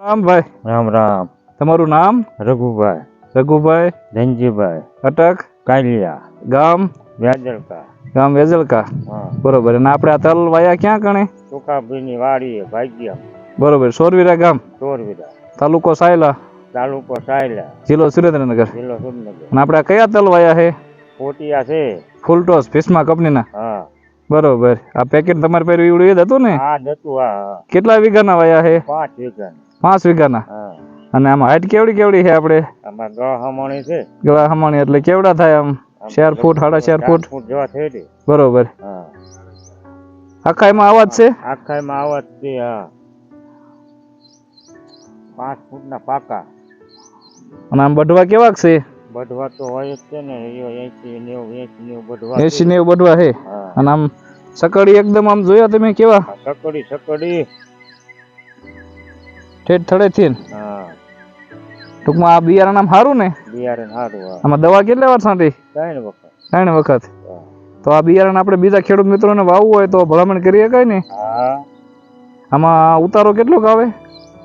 રામ ભાઈ રામ રામ. તમારું નામ? રઘુભાઈ. રઘુભાઈ. ધનજીભાઈ. અટક. કાલિયા. ગામ? વ્યાજલકા. ગામ વેજલકા બરોબર. અને આપણે આ તલ વાયા ક્યાં કણે ટોકાભાઈની વાડી ભાગ્યા બરોબર. સોરવીરા ગામ? સોરવીરા. તાલુકો સાયલા? તાલુકો સાયલા. જિલ્લો સુરેન્દ્રનગર. જિલ્લો સુરેન્દ્રનગર. અને આપણે કયા તલ વાયા છે પોટિયા છે. ફૂલટોસ ભીષ્મા કંપનીના? હા. બરોબર. આ પેકેટ તમારે એવડું એ હતું ને? હા હતું હા કેટલા વીઘાના વાયા છે પાંચ વીઘા પાંચ વીઘાના? અને આમાં હાઈટ કેવડી કેવડી છે આપણે? આમાં ગળા હમણી છે. ગળા હમાણી એટલે કેવડા થાય આમ? ચાર ફૂટ સાડા ચાર ફૂટ? ફૂટ જેવા થઈ બરોબર. આખા એમાં આવાજ છે? આખામાં આવાજ છે હા. પાંચ ફૂટના પાકા. અને આમ બઢવા કેવા છે? બઢવા તો હોય જ છે ને એસી નેવું એસી નેવું બઢવા એસી નેવું બઢવા છે? અને આમ સકડી એકદમ આમ જોયા તમે કેવા? સકડી સકડી. ઠેઠ થડેથી ને. હા. ટૂંકમાં આ બિયારણ આમ સારું ને? બિયારણ સારું આમાં દવા કેટલા વાર છાંટી ત્રણ વખત. ત્રણ વખત. તો આ બિયારણ આપણે બીજા ખેડૂત મિત્રોને વાવવું હોય તો ભલામણ કરી શકાય ને? હા. આમાં ઉતારો કેટલોક આવે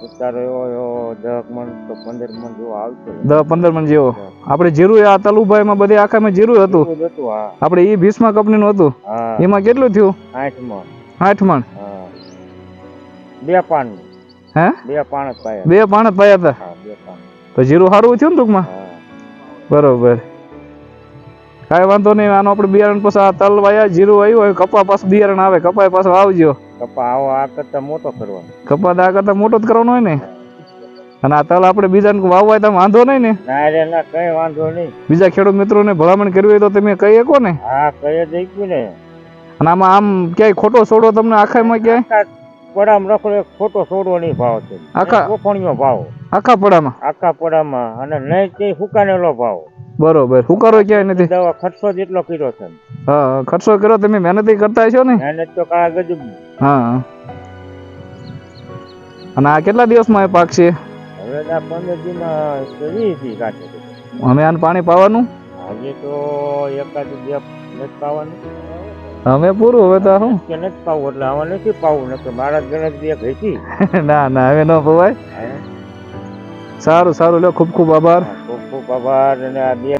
ઉતારો એવો એવો દસ મણ તો પંદર મણ જેવો આવશે. દસ પંદર મણ જેવો. આપણે જીરું આ તલુભાઈમાં બધે આખામાં જીરું હતું. આપણે ઈ ભીષ્મા કંપનીનું હતું. એમાં કેટલું થયું? આઠ મણ. આઠ મણ. બે પાન હે? બે પાણ પાયા બે પાણ પાયા હતા? હા બે પાન તો જીરું સારું થયું ને ટૂંકમાં? બરોબર. કાંઈ વાંધો નહીં આનો આપણે બિયારણ પછી આ તલ વાયા જીરું આવ્યું હોય કપા પાછું બિયારણ આવે કપાય પાછો આવજો. કપા આવો આ કરતા મોટો કરવાનો. કપા આ કરતા મોટો જ કરવાનો હોય ને? અને આ તલ આપણે બીજાને વાવવા હોય તો વાંધો નહીં ને? ના રે ના કઈ વાંધો નહીં. બીજા ખેડૂત મિત્રોને ભલામણ કરવી હોય તો તમે કહી શકો ને? હા કહી જ ને. અને આમાં આમ ક્યાંય ખોટો છોડો તમને આખામાં ક્યાંય? પડામ રખડો એક ખોટો સોડો નહીં ભાવ છે. આખા- ગોફણીયો ભાવ. આખા પડામાં આખા પડામાં અને નહીં તે સુકાનેલો ભાવ. બરોબર. હુકારો ક્યાંય નથી? દવા ખર્ચો જેટલો કર્યો છે. હા ખર્ચો કર્યો તમે મહેનત કરતા છો ને? મહેનત તો કાગજ હા. અને આ કેટલા દિવસમાં એ પાકશે હવે આ પંદર દિન વીસ કાઢે છે. અમે આને પાણી પાવાનું? આજે તો એકાદ બે પાવાનું. હવે પૂરું હવે તો શું? કે નથી પાવું એટલે આમાં નથી પાવું નકર મારા ગણતરી એક હતી ના ના હવે ન પવાય. સારું સારું લ્યો ખૂબ ખૂબ આભાર. ખૂબ ખૂબ આભાર અને આ બે